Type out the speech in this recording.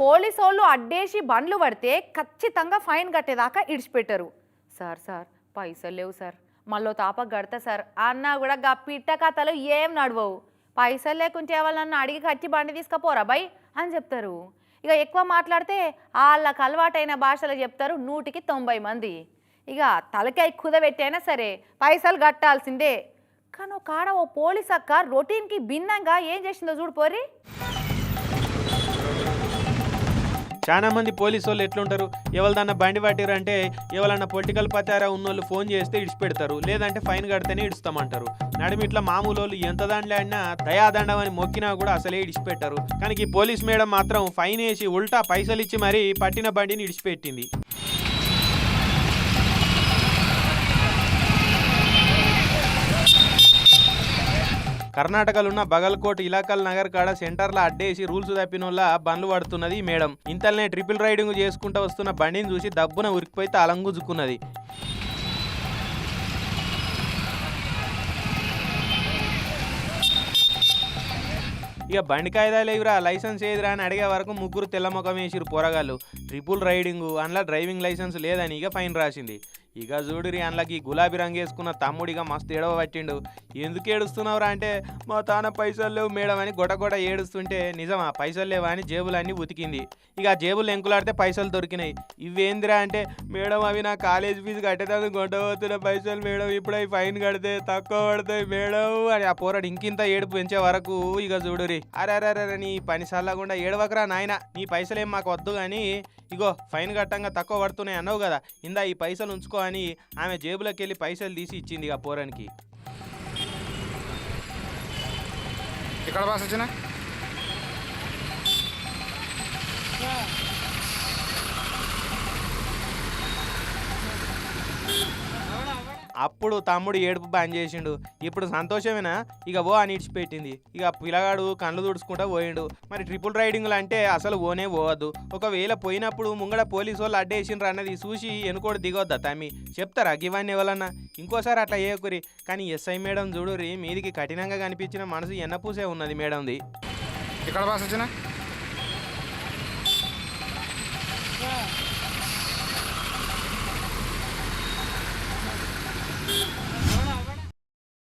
Police వాళ్ళు అడ్డేసి బండ్లు పడితే ఖచ్చితంగా ఫైన్ కట్టేదాకా ఇడిచిపెట్టారు. సార్ సార్ పైసలు లేవు సార్. మళ్ళీ తాపకు కడతా సార్. అన్నా కూడా గా పిట్ట కథలు ఏం నడవవు. పైసలు లేకుంటే ఎవరన్నా అడిగి కట్టి బండి తీసుకపోరా బై అని చెప్తారు. ఇక ఎక్కువ మాట్లాడితే వాళ్ళకి అలవాటైన భాషలో చెప్తారు నూటికి తొంభై మంది. ఇక తలకాయ కుదబెట్టైనా సరే పైసలు కట్టాల్సిందే. కానీ ఒక ఆడ ఓ పోలీస్ అక్క రొటీన్కి భిన్నంగా ఏం చేసిందో చూడు పోరి. చాలా మంది పోలీసు వాళ్ళు ఎట్లుంటారు? ఎవరిదన్నా బండి పట్టారు అంటే ఎవరన్నా పొలిటికల్ పచారా ఉన్నోళ్ళు ఫోన్ చేస్తే ఇడిచిపెడతారు. లేదంటే ఫైన్ కడితేనే ఇడుస్తామంటారు. నడిమి ఇట్లా మామూలు వాళ్ళు ఎంత దాంట్లో ఆడినా దయాదండం అని మొక్కినా కూడా అసలే ఇడిచిపెట్టారు. కానీ ఈ పోలీస్ మేడం మాత్రం ఫైన్ వేసి ఉల్టా పైసలు ఇచ్చి మరీ పట్టిన బండిని ఇడిచిపెట్టింది. కర్ణాటకలో ఉన్న బగల్కోట్ ఇలాకల్ నగర్ కాడ సెంటర్లో అడ్డేసి రూల్స్ తప్పిన వల్ల బండ్లు పడుతున్నది మేడం. ఇంతలనే ట్రిపుల్ రైడింగ్ చేసుకుంటూ వస్తున్న బండిని చూసి దబ్బున ఉరికిపోయి తలంగుజుకున్నది ఇక బండి కాయిదాలు లేవురా లైసెన్స్ ఏదిరా అని అడిగే వరకు ముగ్గురు తెల్లముఖం వేసిరు పోరగాళ్ళు. ట్రిపుల్ రైడింగ్ అందులో డ్రైవింగ్ లైసెన్స్ లేదని ఇక ఫైన్ రాసింది. ఇక చూడురి అందులోకి గులాబీ రంగు వేసుకున్న తమ్ముడిగా మస్తు ఏడవ పట్టిండు. ఎందుకు ఏడుస్తున్నావురా అంటే మా తాన పైసలు లేవు మేడం అని గొడగొడ ఏడుస్తుంటే నిజమా? పైసలు లేవా అని జేబులన్నీ ఉతికింది. ఇక ఆ జేబులు ఎంకులాడితే పైసలు దొరికినాయి. ఇవేందిరా అంటే మేడం అవి నా కాలేజ్ ఫీజు కట్టేదాన్ని గొడవతున్న పైసలు మేడం. ఇప్పుడు అవి ఫైన్ కడితే తక్కువ పడతాయి మేడం అని ఆ పోరాడు ఇంకింత ఏడుపు పెంచే వరకు ఇక చూడురి అరే అరే అరే నీ పని సల్లకుండా ఏడవకరా నాయన. నీ పైసలేం మాకు వద్దు కానీ ఇగో ఫైన్ కట్టంగా తక్కువ పడుతున్నాయి అన్నావు కదా ఇందా ఈ పైసలు ఉంచుకో అని ఆమె జేబులోకి వెళ్ళి పైసలు తీసి ఇచ్చింది ఇక పోరానికి. ఇక్కడ బాస్ వచ్చిన అప్పుడు తమ్ముడు ఏడుపు బంద్ చేసిండు. ఇప్పుడు సంతోషమేనా? ఇక ఓ అని ఇడిచిపెట్టింది ఇక పిల్లగాడు కళ్ళు తుడుచుకుంటా పోయిండు. మరి ట్రిపుల్ రైడింగ్లు అంటే అసలు ఓనే పోవద్దు. ఒకవేళ పోయినప్పుడు ముంగడ పోలీసు వాళ్ళు అడ్డేసిండ్రు అన్నది చూసి ఎనుకోడు దిగొద్దా తమ్మి? చెప్తారా? గివన్నీ ఎవరన్నా? ఇంకోసారి అట్లా చేయకురి కానీ ఎస్ఐ మేడం చూడురి మీదికి కఠినంగా కనిపించిన మనసు ఎన్నపూసే ఉన్నది మేడంది. ఇక్కడ బాస్ వచ్చిన?